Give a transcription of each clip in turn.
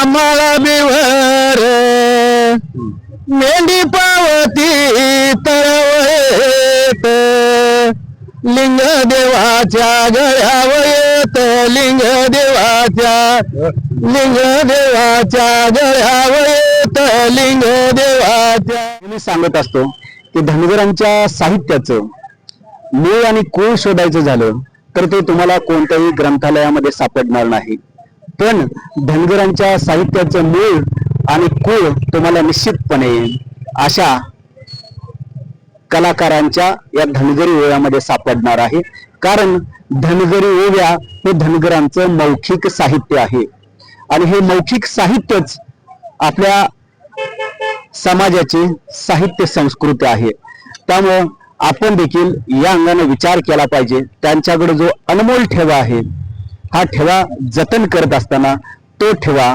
आम्हाला बिवर मेंढी पावती तळवत लिंग देवाच्या गळ्यावर येत. लिंग देवाच्या लिंग देवाच्या गळ्यावर येत. लिंग देवाच्या. मी सांगत असतो की धनगरांच्या साहित्याचं मूळ आणि कोण शोधायचं झालं तर ते तुम्हाला कोणत्याही ग्रंथालयामध्ये सापडणार नाही. पण धनगरांच्या साहित्याचं मूळ आणि कुळ तुम्हाला निश्चितपणे अशा कलाकारांच्या या धनगरी ओव्यामध्ये सापडणार आहे. कारण धनगरी ओव्या हे धनगरांचं मौखिक साहित्य आहे. आणि हे मौखिक साहित्यच आपल्या समाजाची साहित्य संस्कृती आहे. त्यामुळं आपण देखील या अंगाने विचार केला पाहिजे. त्यांच्याकडे जो अनमोल ठेवा आहे हा ठेवा जतन करत असताना तो ठेवा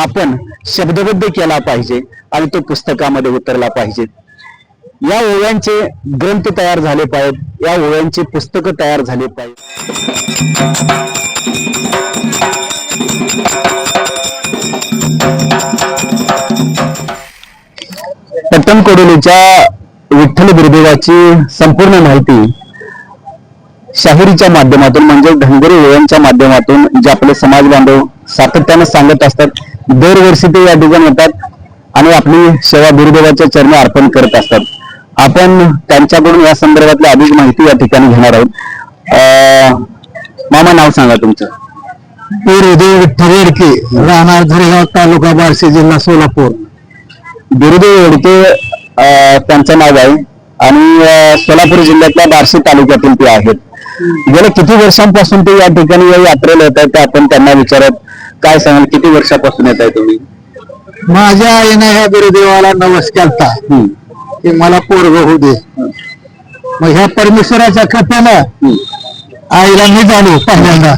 आपण शब्दबद्ध केला पाहिजे आणि तो पुस्तकामध्ये उतरला पाहिजे. या ओव्यांचे ग्रंथ तयार झाले पाहिजेत या ओव्यांचे पुस्तकं तयार झाले पाहिजे पट्टण कोडोलीच्या विठ्ठल दुर्दैवाची संपूर्ण माहिती शाहिरीच्या माध्यमातून म्हणजे धनगरी ओळ्यांच्या माध्यमातून जे आपले समाज बांधव सातत्यानं सांगत असतात दरवर्षी ते या ठिकाणी येतात आणि आपली सेवा गुरुदेवाच्या चरणी अर्पण करत असतात. आपण त्यांच्याकडून या संदर्भातली अधिक माहिती या ठिकाणी घेणार आहोत. अं, मामा नाव सांगा तुमचं. गुरुदेव विठ्ठल येडके राहणार झरेगाव तालुका बार्शी जिल्हा सोलापूर. गुरुदेव येडके त्यांचं नाव आहे. आणि सोलापूर जिल्ह्यातल्या बार्शी तालुक्यातील ते आहेत. गेल्या किती वर्षांपासून ते या ठिकाणी या यात्रेला येत आहेत आपण त्यांना विचारत काय सांगाल? किती वर्षापासून येत आहे तुम्ही? माझ्या आईने ह्या गुरुदेवाला नवस केलता. की मला पोरग होऊ दे. मग ह्या परमेश्वराच्या कृपेनं आईला मी झालो पहिल्यांदा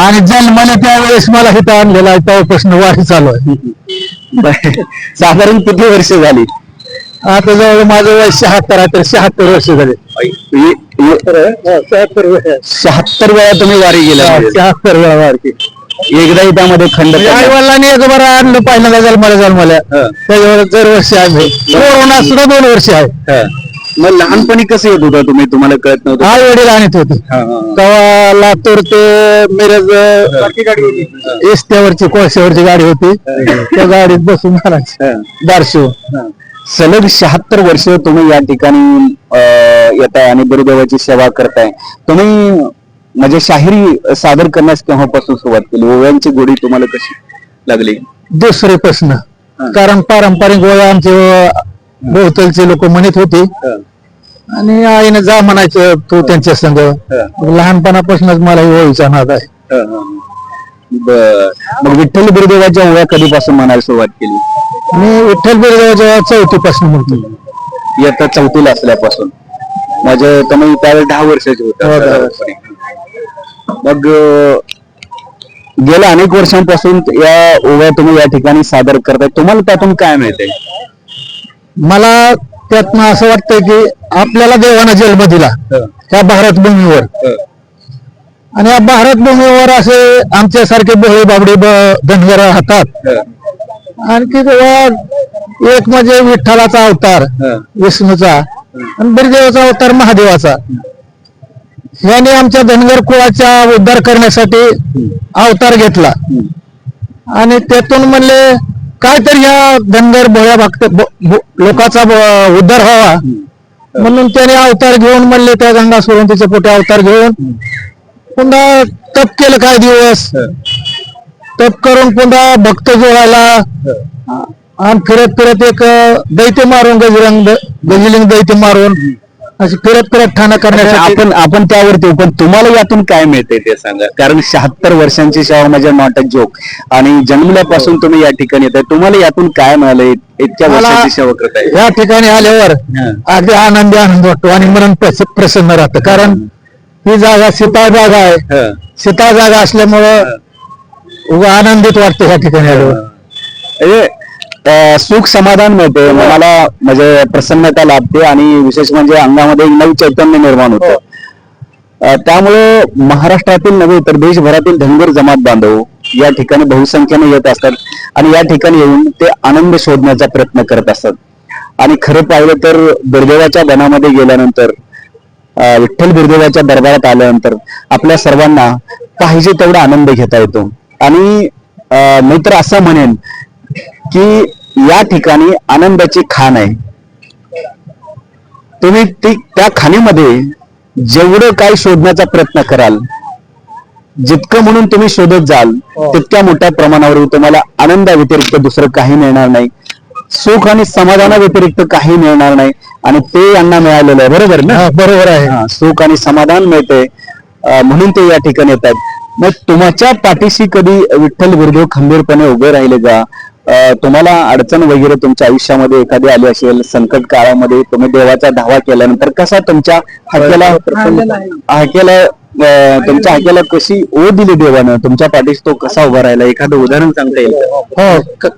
आणि जन्माला त्यावेळेस मला इथं आणलेला आहे तेव्हापासून वारी चालू आहे. साधारण किती वर्ष झाली? आता जवळ माझं वय शहात्तर आहे तर शहात्तर वर्ष झाले. शहात्तर शहात्तर वेळा तुम्ही वारी गेल्या. शहात्तर वेळा वारी. एकदाही त्यामध्ये खंड आई पडला. वडिलांनी एक बरं आणलं पहिल्यांदा जन्माला जन्माला. हं. त्याच्यावर दरवर्षी आम्ही. कोरोना सुद्धा दोन वर्ष आहे. मग लहानपणी कसं येत होता तुम्ही? तुम्हाला कळत नव्हतं? आई वडील आणत होते. तेव्हा लातूर ते मिरज एसट्यावरची कोळशावरची गाडी होती. त्या गाडीत बसून घालायची हं. सलग शहात्तर वर्ष तुम्ही या ठिकाणी अं, येताय आणि गुरुदेवाची सेवा करताय. तुम्ही म्हणजे शाहिरी सादर करण्यास केव्हापासून सुरुवात केली? ओव्यांची गोडी तुम्हाला कशी लागली? दुसरे प्रश्न कारण पारंपरिक गोळा आमचे भोवतलचे लोक म्हणत होते. आणि आईने जा म्हणायचं तू त्यांच्या संग. लहानपणापासूनच मला ओळीचा नाद आहे. बर. मग विठ्ठल गुरुदेवाच्या ओव्या कधीपासून म्हणायला सुरुवात केली? मी विठ्ठल बिरगावच्या चौथी पासून म्हणतो इयत्ता चौथीला असल्यापासून. म्हणजे तुम्ही त्यावेळी दहा वर्षाचे हो, दहा होते मग अं, गेल्या अनेक वर्षांपासून या ओव्या तुम्ही या ठिकाणी सादर करताय. तुम्हाला त्यातून काय मिळते मला त्यातनं असं वाटतंय की आपल्याला देवानं जन्म दिला ह्या भारत भूमीवर आणि या भारत भूमीवर असे आमच्यासारखे बोळे बाबडे ब- धनगर राहतात. आणखी तेव्हा एक म्हणजे विठ्ठलाचा अवतार विष्णूचा आणि बिरदेवाचा अवतार महादेवाचा. याने आमच्या धनगर कुळाचा उद्धार करण्यासाठी अवतार घेतला. आणि त्यातून म्हणले काहीतरी या धनगर भोळ्या भक्त लोकांचा उद्धार व्हावा. म्हणून त्याने अवतार घेऊन म्हणले त्या गंगा सोडून तिच्या पोटे अवतार घेऊन पुन्हा तप केलं काही दिवस. तप करून पुन्हा भक्त जोडायला आणि फिरत फिरत एक दैत्य मारून गजरंग गजलिंग दैत्य मारून अशी फिरत फिरत ठाणा करण्यासाठी आपण आपण त्यावरती पण तुम्हाला यातून काय मिळते ते सांगा? कारण शहात्तर वर्षांची सेवा म्हणजे नॉट अ जोक. आणि जन्मल्यापासून तुम्ही या ठिकाणी येत तुम्हाला यातून काय मिळालं इतक्या मला- वर्षाची सेवा करताय या ठिकाणी आल्यावर. अगदी आनंदी आनंद वाटतो आणि मन प्रस- प्रसन्न राहतं. कारण ही जागा शीतळ जागा आहे. शीतळ जागा असल्यामुळं उगा आनंदित वाटतं या ठिकाणी आल्यावर. म्हणजे अं, सुख समाधान मिळते. मनाला म्हणजे प्रसन्नता लाभते आणि विशेष म्हणजे अंगामध्ये एक नव चैतन्य निर्माण होतं. अं, त्यामुळे महाराष्ट्रातील नव्हे तर देशभरातील धनगर जमात बांधव या ठिकाणी बहुसंख्येने येत असतात आणि या ठिकाणी येऊन ते आनंद शोधण्याचा प्रयत्न करत असतात. आणि खरं पाहिलं तर बिरदेवाच्या वनामध्ये गेल्यानंतर अं, विठ्ठल बिरदेवाच्या दरबारात आल्यानंतर आपल्या सर्वांना पाहिजे तेवढा आनंद घेता येतो. आणि मी तर असं म्हणेन की या ठिकाणी आनंदाची खाण आहे. तुम्ही ती त्या खाणीमध्ये जेवढं काय शोधण्याचा प्रयत्न कराल जितकं म्हणून तुम्ही शोधत जाल तितक्या मोठ्या प्रमाणावर तुम्हाला आनंदा व्यतिरिक्त दुसरं काही मिळणार नाही. सुख आणि समाधाना व्यतिरिक्त काही मिळणार नाही. आणि ते यांना मिळालेलं आहे. बरोबर ना? हा, बरोबर आहे. हा, सुख आणि समाधान मिळते म्हणून ते या ठिकाणी येतात. मग तुमच्या पाठीशी कधी विठ्ठल गुरुदेव खंबीरपणे उभे राहिले का? तुम्हाला अडचण वगैरे तुमच्या आयुष्यामध्ये एखादी आली असेल संकट काळामध्ये तुम्ही देवाचा धावा केल्यानंतर कसा तुमच्या हाकेला हाकेला तुमच्या हाकेला कशी ओ दिली देवानं? तुमच्या पाठीशी तो कसा उभा राहिला? एखादं उदाहरण सांगता येईल? हो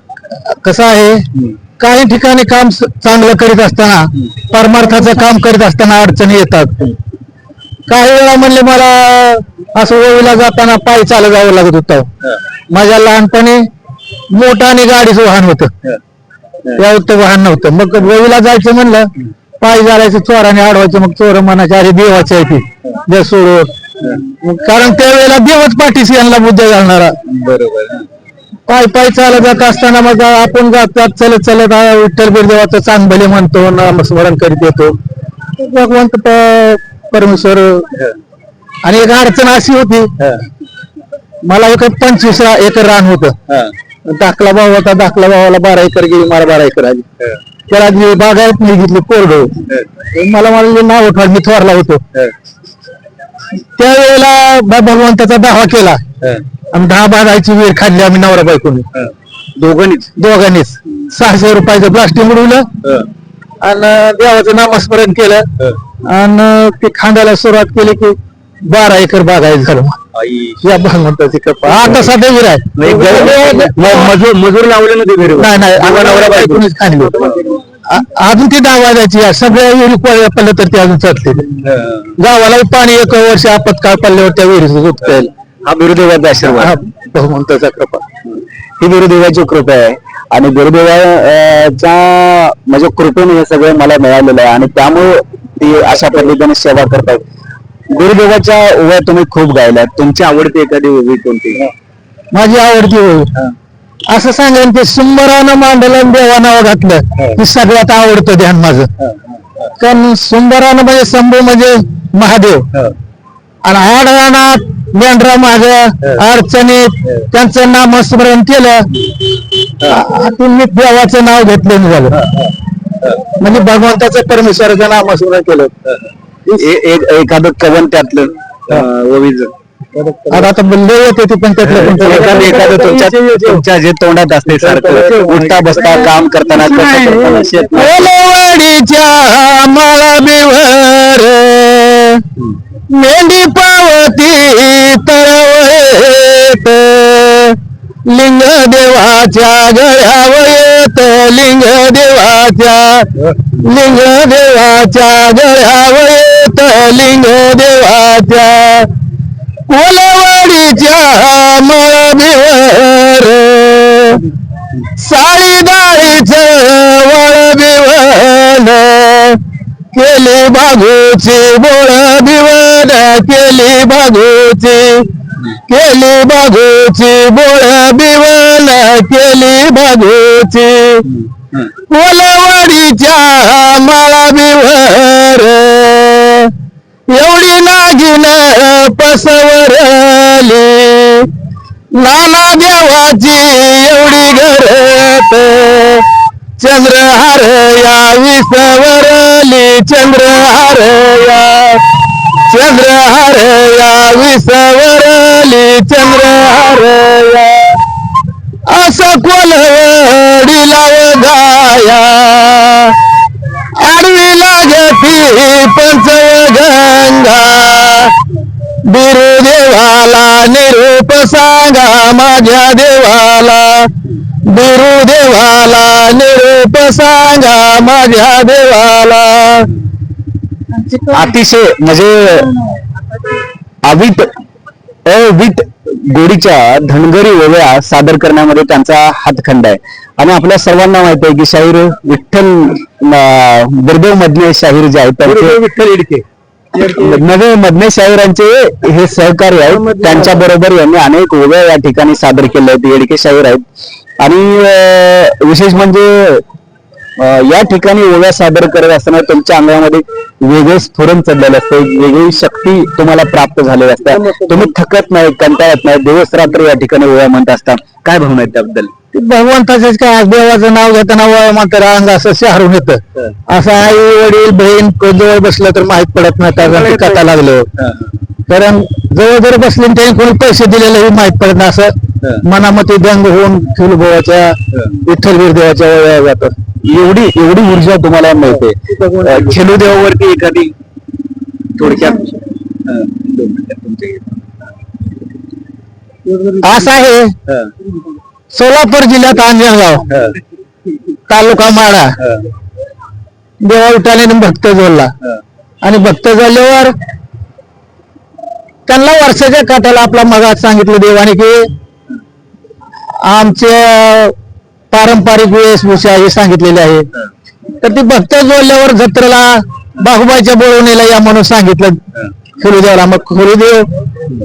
कसं आहे? काही ठिकाणी काम चांगलं करीत असताना परमार्थाचं काम करीत असताना अडचणी येतात. काही वेळा म्हणले मला असं ओळीला जाताना पायी चालत जावं लागत होतं. माझ्या लहानपणी मोठं आणि गाडीचं वाहन होतं. यावरतं वाहन नव्हतं. मग ओळीला जायचं म्हणलं पायी जायचं चोराने अडवायचं मग चोर म्हणायचे अरे देवाचे आहे ती. दे सोडून. कारण त्यावेळेला देवच पाठीशी यांना बुद्ध घालणारा. बरोबर. पाय पाय चालत जात असताना मग आपण जातात चलत चलत विठ्ठल बिरदेवाचं चांगले म्हणतो नामस्मरण करीत येतो. भगवंत परमेश्वर आणि एक अडचण अशी होती मला एक पंचवीस एकर रान होतं. दाखला भाव होता दाखला भावाला बारा एकर गेली मला बारा एकर आली. त्याला जी बागायत मी घेतली कोरडो. मला मला नाव ठेवा मी थोरला होतो. त्यावेळेला भगवंताचा दावा केला. आणि दहा बाराची वेळ खाल्ली आम्ही नवरा बायकोने. दोघांनीच? दोघांनीच. सहाशे रुपयाचं प्लास्टिक उडवलं. आणि देवाचं नामस्मरण केलं. आणि ते खांद्याला सुरुवात केली की बारा एकर झालं या भगवंताची कृपा आता सध्या विर आहे. मजूर मजूर लावले नाही नाही. अजून ती दहा वाजायची सगळ्या विहिरी पडलं तर ते अजून चालते गावाला पाणी एक वर्ष आपत्काळ पडल्यावर त्या विहिरीचं उठता हा. गुरुदेवाचा आशीर्वाद. भगवंताचा कृपा. ही गुरुदेवाची कृपा आहे. आणि गुरुदेवाच्या म्हणजे कृपेने हे सगळं मला मिळालेलं आहे. आणि त्यामुळे ती अशा पद्धतीने सेवा करतात गुरुदेवाच्या ओव्या तुम्ही खूप गायल्यात तुमची आवडती एखादी ओवी कोणती? माझी आवडती होय असं सांगेन की सुंबरानं मांडलं देवा नाव घातलं की सगळ्यात आवडतं ध्यान माझं. कारण सुंबरानं म्हणजे शंभू म्हणजे महादेव. आणि आडरानात मेंढरा माग अडचणीत त्यांचं नामस्मरण केलं. तुम्ही देवाचं नाव घेतलं झालं. म्हणजे भगवंताचं परमेश्वराचं नामस्मरण केलं. एखादं कवन त्यातलं अं, ओवीचं. आता आता बोलले येते ते पण त्यातलं एखादं तुमच्या तुमच्या जे तोंडात असते सारखं उठता बसता काम करताना कसं करताना शेत ओलवाडीच्या माळाबीवर मेंढी पावती तळवळेत. लिंग देवाच्या गळ्यावर येत. लिंग देवाच्या लिंग देवाच्या गळ्यावर येत. लिंग देवाच्या कोलवाडीच्या मळबिवर. साळीदाळीच वळ वळबिवन केली बागूची बोळ बिवण केली बागूची केली बागूची बोळ्या बिवाला केली बागूची कोलवाडीच्या माळा बिवर एवढी नागिन पसवरली. नाना देवाची एवढी घरत चंद्रहार या विसवरली चंद्रहार या चंद्रहार हरया विसवरली चंद्रहार हरया. असं कोलवडीला गाया आडवी लागती पंचगंगा. बिरु देवाला निरूप सांगा माझ्या देवाला. बिरु देवाला निरूप सांगा माझ्या देवाला. अतिशय म्हणजे अविट अविट गोडीच्या धनगरी ओव्या सादर करण्यामध्ये त्यांचा हातखंड आहे. आणि आपल्या सर्वांना माहीत आहे की शाहीर विठ्ठल बिरदेव मधले शाहीर जे आहेत त्यांचे विठ्ठल इडके. नवे मधने शाहिरांचे हे सहकारी आहेत. त्यांच्या बरोबर यांनी अनेक ओव्या या ठिकाणी सादर केल्या आहेत. येडके शाहीर आहेत. आणि विशेष म्हणजे या ठिकाणी ओव्या सादर करत असताना तुमच्या अंगामध्ये वेगळे स्फुरण चढलेलं असतं वेगळी शक्ती तुम्हाला प्राप्त झालेली असते. तुम्ही थकत नाही कंटाळत नाही दिवस रात्र या ठिकाणी ओव्या म्हणत असता. काय भावना आहेत त्याबद्दल? भगवंताचेच काय देवाचं नाव घेताना वळ मात्र अंग असं शहरून येतं. असं आई वडील बहीण जवळ बसलं तर माहीत पडत नाही कथा लागलो. कारण जवळ जर बसले त्यांनी कोणी पैसे दिलेले हे माहीत पडत नाही असं मनामध्ये दंग होऊन फुलभोवाच्या विठ्ठल देवाच्या वळ्या जातात. एवढी एवढी ऊर्जा तुम्हाला मिळते. देवावरती एखादी थोडक्यात दोन. असं आहे. सोलापूर जिल्ह्यात अंजनगाव हं, तालुका माडा देवा विठाने भक्त जोडला. आणि भक्त झाल्यावर त्यांना वर्षाच्या काठाला आपला मगात सांगितलं देवाने की आमचे पारंपरिक वेशभूषा हे सांगितलेली आहे. तर ती भक्त जोडल्यावर जत्रेला बाहुबाईच्या बोलवणीला या म्हणून सांगितलं. खुरुदेवाला. मग खुरुदेव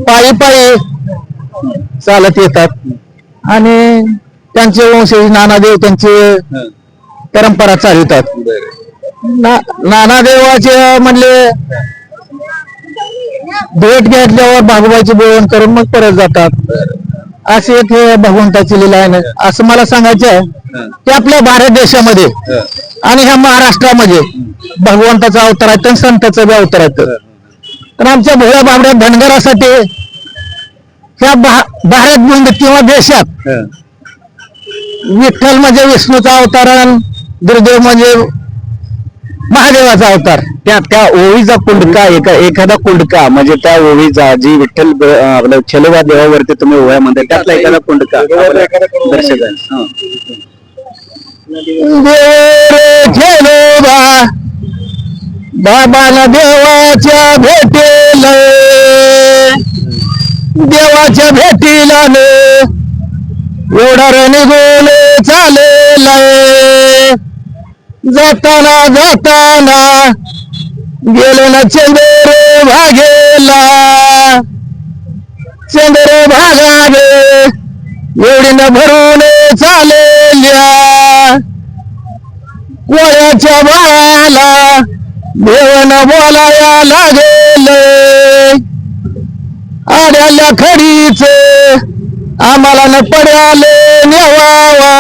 पायी पायी चालत येतात. आणि त्यांचे वंशज नानादेव त्यांची परंपरा चालवतात. ना नानादेवाचे म्हणले भेट घेतल्यावर भागवायची बोलवण करून मग परत जातात. अशी एक हे भगवंताची लिला आहे ना असं मला सांगायचं आहे. की आपल्या भारत देशामध्ये आणि ह्या महाराष्ट्रामध्ये. भगवंताचा अवतार आहे तर संताचा बी अवतार आहे तर आमच्या भोळ्या बाबड्या धनगरासाठी ह्या भारत भूमी किंवा देशात विठ्ठल म्हणजे विष्णूचा अवतार आणि दुर्देव म्हणजे महादेवाचा अवतार. त्या त्या ओळीचा कुंडका एका एखादा कुंडका म्हणजे त्या ओळीचा जी विठ्ठल ब- अं, आपलं छलोबा देवावरती तुम्ही ओळ्या म्हणता त्यातला एखादा कुंडका आपल्या हं. देव बाबाला देवाच्या भेटेल देवाच्या भेटीला एवढा निघून चालेलाय जाताना जाताना गेलो ना चंद्र भागेला. चंद्र भागावे. एवढी न भरून चालेल्या वयाच्या बाळाला देवन बोलाया लागेल. आड्याला खडीच आम्हाला न पड्याले नेवावा.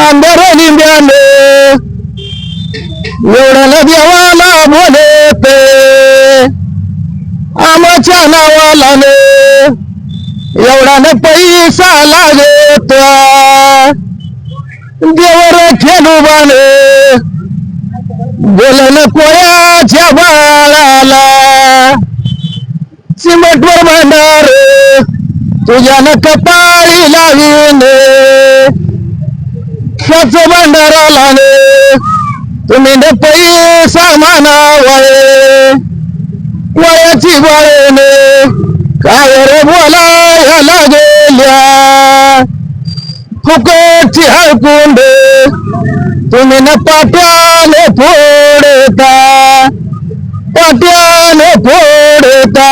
आंबर निंब्याने एवढ्याला देवाला बोलत. आमच्या नावाला एवढा न पैसा देवर देवर खेळूबान बोलन कोयाच्या बाळाला. सिमेंटवर भांडार. तुझ्या न कपाळी लावीन. त्याच भांडाराला न तुम्ही न पैसा मानावाय वयाची बाळेने. काय रे बोलायला लागेल्या. फुकटची हळकुंड तुम्ही न पाट्याने फोडता. पाट्याने फोडता.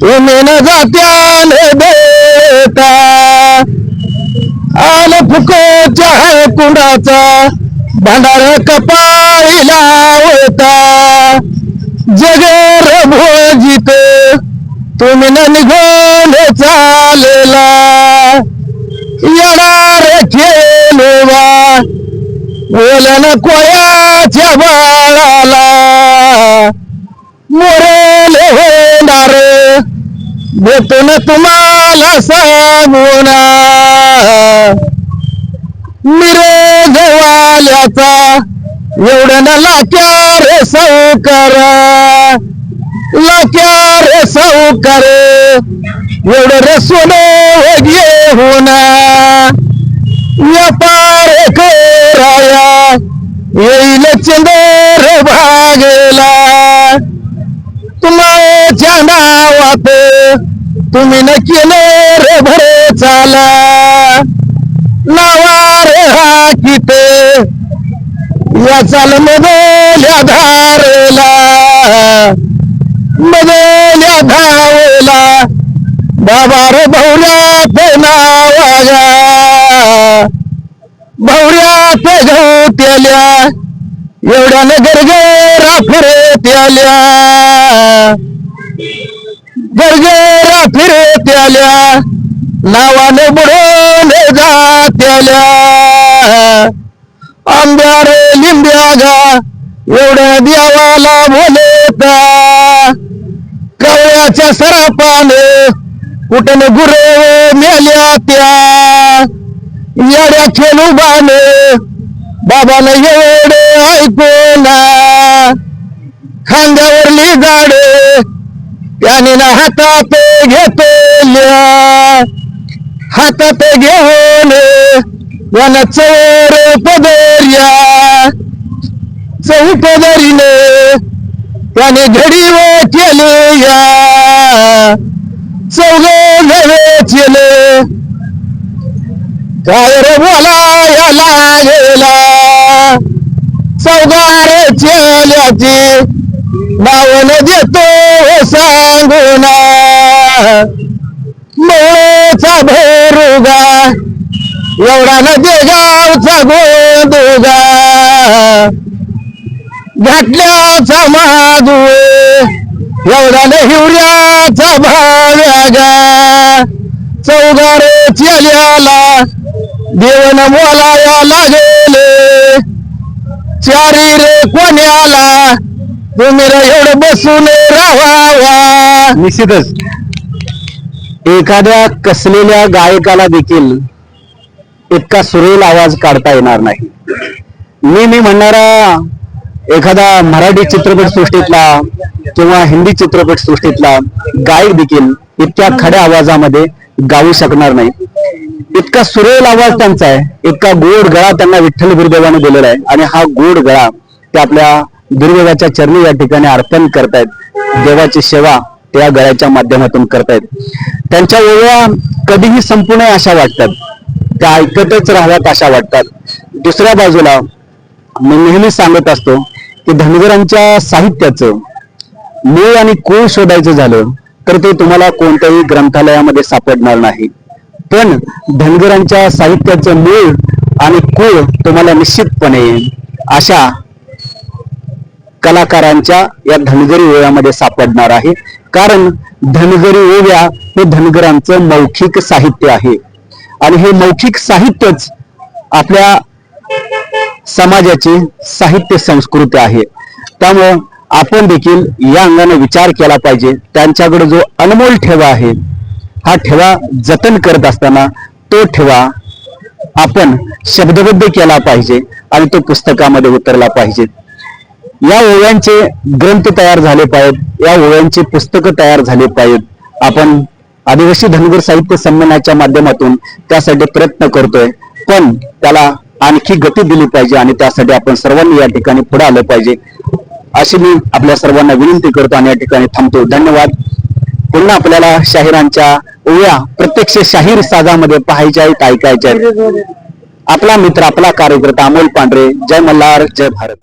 तुम्ही न जात्याने देता आल फुकटच्या हळकुंडाचा भांडार कपाळी लावता. जगर भोजित तुम्ही न निघून चालेला. येणार खेळवा बोलन कोयाच्या बाळाला. मोरेल होणार. देतो तुम्हाला सांगूना. मिरे जवाल्याचा एवढं ना लाक्या रे सौकरा लाक्या रे सौकर एवढं रे सोनं घेऊना व्यापार कराया येईल चंदर भागेला. तुमच्या नावात तुम्ही न केले रे भरे चाला. नावार हा किते? या चाल मदल्या धारेला. मदल्या धावेला. बाबा रे भवऱ्यात नावाया भवऱ्यात त्याल्या. एवढ्यानं गरगेरा फिरत त्याल्या. गरगेरा फिरत त्याल्या. नावाने बुडवून जात्याल्या आंब्या रे लिंब्या गा एवढ्या देवाला बोलता कवळ्याच्या सरापाने कुठं गुरे मेल्या त्या? येड्या खेळूबाने बाबाला एवढे ऐकूना खांद्यावरली गाडे त्याने ना हातात घेतल्या. हातात घेऊन यानं चोर पदर्या चौपदरीने त्याने घडीव केले या चौघ केले काय रे बोला या लागेला चौगार चेल्याची नावन देतो हो सांगुना. मोळचा भोरुगा एवढा न दे गावचा गोदुगा. घाटल्याचा माजू एवढा हिवऱ्याचा भाव्या गा चौगार चेल्याला देवन बोलाया लागेले. चारी रे कोण्याला तुम्ही रे एवढं बसून राहावा. निश्चितच. एखाद्या कसलेल्या गायकाला देखील इतका सुरेल आवाज काढता येणार नाही. मी मी म्हणणारा एखादा मराठी चित्रपट सृष्टीतला किंवा हिंदी चित्रपट सृष्टीतला गायक देखील इतक्या खड्या आवाजामध्ये गाऊ शकणार नाही इतका सुरेल आवाज त्यांचा आहे इतका गोड गळा त्यांना विठ्ठल गुरुदेवाने दिलेला आहे आणि हा गोड गळा ते आपल्या गुरुदेवाच्या चरणी या ठिकाणी अर्पण करतायत. देवाची सेवा त्या गळ्याच्या माध्यमातून करतायत. त्यांच्या ओव्या कधीही संपूर्ण अशा वाटतात. त्या ऐकतच राहाव्यात अशा वाटतात. दुसऱ्या बाजूला मी नेहमी सांगत असतो की धनगरांच्या साहित्याचं मूळ आणि कुळ शोधायचं झालं तर ते तुम्हाला कोणत्याही ग्रंथालयामध्ये सापडणार नाही. पण धनगरांच्या साहित्याचं मूळ आणि कुळ तुम्हाला निश्चितपणे अशा कलाकारांच्या या धनगरी ओव्यामध्ये सापडणार आहे. कारण धनगरी ओव्या हे धनगरांचं मौखिक साहित्य आहे. आणि हे मौखिक साहित्यच आपल्या समाजाची साहित्य संस्कृती आहे. त्यामुळं आपण देखील या अंगाने विचार केला पाहिजे. त्यांच्याकडे जो अनमोल ठेवा आहे हा ठेवा जतन करत असताना तो ठेवा आपण शब्दबद्ध केला पाहिजे आणि तो पुस्तकामध्ये उतरला पाहिजे. या ओव्यांचे ग्रंथ तयार झाले पाहिजेत. या ओव्यांचे पुस्तकं तयार झाले पाहिजेत. आपण आदिवासी धनगर साहित्य संमेलनाच्या माध्यमातून त्यासाठी प्रयत्न करतोय. पण त्याला आणखी गती दिली पाहिजे आणि त्यासाठी आपण सर्वांनी या ठिकाणी पुढे आलं पाहिजे. अशी मी आपल्या सर्वांना विनंती करतो आणि या ठिकाणी थांबतो. धन्यवाद. पुन्हा आपल्याला शाहिरांच्या ओव्या प्रत्यक्ष शाहीर साजामध्ये पाहायच्या आहेत ऐकायच्या आहेत. आपला मित्र आपला कार्यकर्ता अमोल पांढरे. जय मल्हार जय भारत.